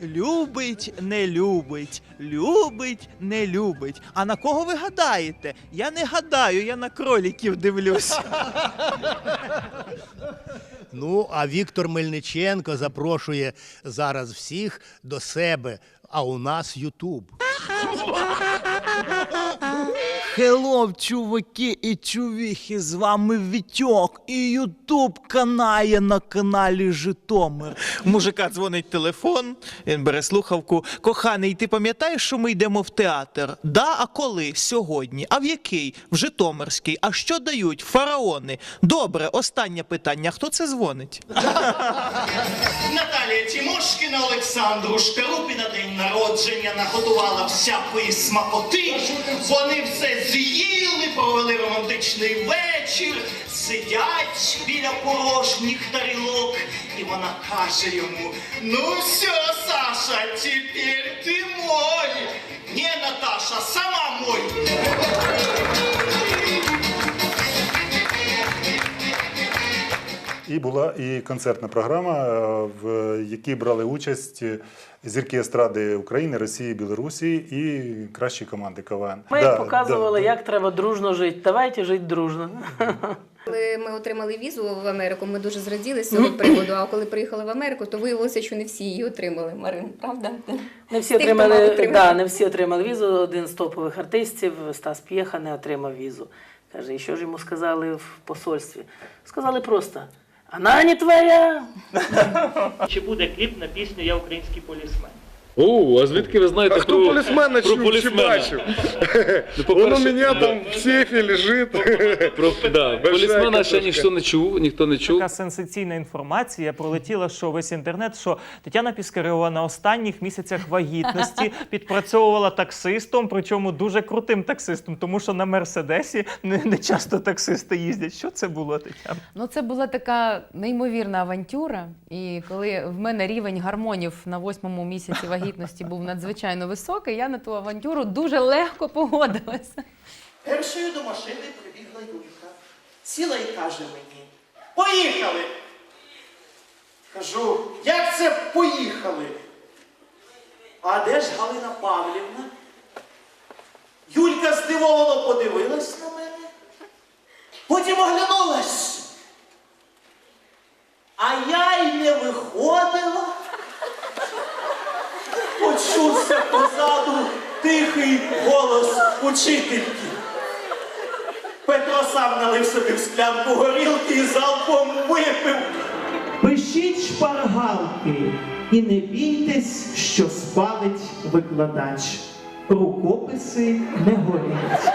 Любить, не любить, любить, не любить. А на кого ви гадаєте? Я не гадаю, я на кроліків дивлюсь. Ну, а Віктор Мельниченко запрошує зараз всіх до себе. А у нас Ютуб. Хелло, чуваки і чувіхи, з вами Вітьок і Ютуб канає на каналі Житомир. Мужика дзвонить телефон, він бере слухавку. Коханий, ти пам'ятаєш, що ми йдемо в театр? Да, а коли? Сьогодні. А в який? В Житомирський. А що дають? Фараони. Добре, останнє питання. Хто це дзвонить? Наталія Тімошкіна Олександру Шкарупі на день народження наготувала всякої смакоти. Вони все з'їли, провели романтичний вечір, сидять біля порожніх тарілок, і вона каже йому: Ну все, Саша, тепер ти мой. Не, Наташа, сама мой. І була і концертна програма, е, в якій брали участь зірки естради України, Росії, Білорусі і кращі команди КВН. Ми Да, показували, да. як треба дружно жити. Давайте жити дружно. Коли ми отримали візу в Америку, ми дуже зраділи з цього приводу. А коли приїхали в Америку, то виявилося, що не всі її отримали. Марин, правда? Не всі тих, отримали, да, не всі отримали візу. Один з топових артистів, Стас П'єха, не отримав візу. Каже, і що ж йому сказали в посольстві? Сказали просто: вона не твоя. Чи буде кліп на пісню Я український полісмен? О, а звідки ви знаєте А хто про, полісмена про чув, чи полісмена? бачив? Ну, Он у да. там в сейфе лежит. Про, да, Большая полісмена ще картошка. ніхто не чув, ніхто не чув. Така сенсаційна інформація пролетіла, що весь інтернет, що Тетяна Піскарєва на останніх місяцях вагітності підпрацьовувала таксистом, причому дуже крутим таксистом, тому що на Мерседесі не, не часто таксисти їздять. Що це було, Тетяна? Ну, це була така неймовірна авантюра. І коли в мене рівень гормонів на восьмому місяці вагітності був надзвичайно високий, я на ту авантюру дуже легко погодилася. Першою до машини прибігла Юлька. Сіла і каже мені: Поїхали! Кажу, як це поїхали? А де ж Галина Павлівна? Юлька здивовано подивилась на мене, потім оглянулась. А я й не виходила. Почувся позаду тихий голос учительки. Петро сам налив собі в склянку горілки і залпом випив. Пишіть шпаргалки і не бійтесь, що спалить викладач. Рукописи не горять.